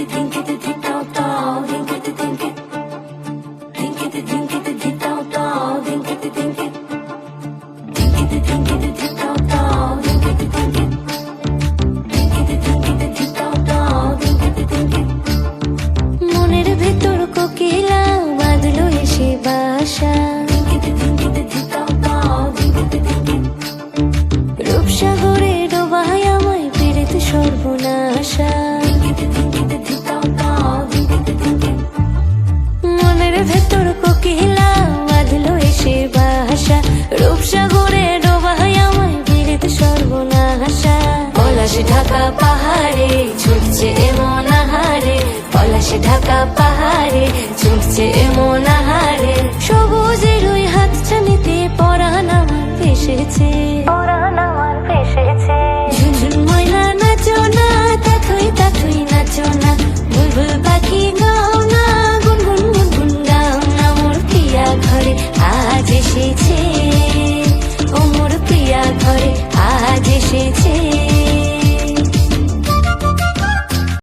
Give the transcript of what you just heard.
Think it, think it. সর্বনাশা পলাশ ঢাকা পাহাড়ে ছুটছে এমন আহারে। পলাশ ঢাকা পাহাড়ে ছুটছে এমন আহারে। সবুজের ওই হাত ছানিতে পরাণ আমার ভেসেছে পরাণ আমার ভেসেছে ঝুনঝুন ময়না নাচো না তাথুই তাথুই নাচো না। বুলবুল পাখি গাও না গুনগুন গুনগুন গাও না। মোর ঘরে আজ এসেছে।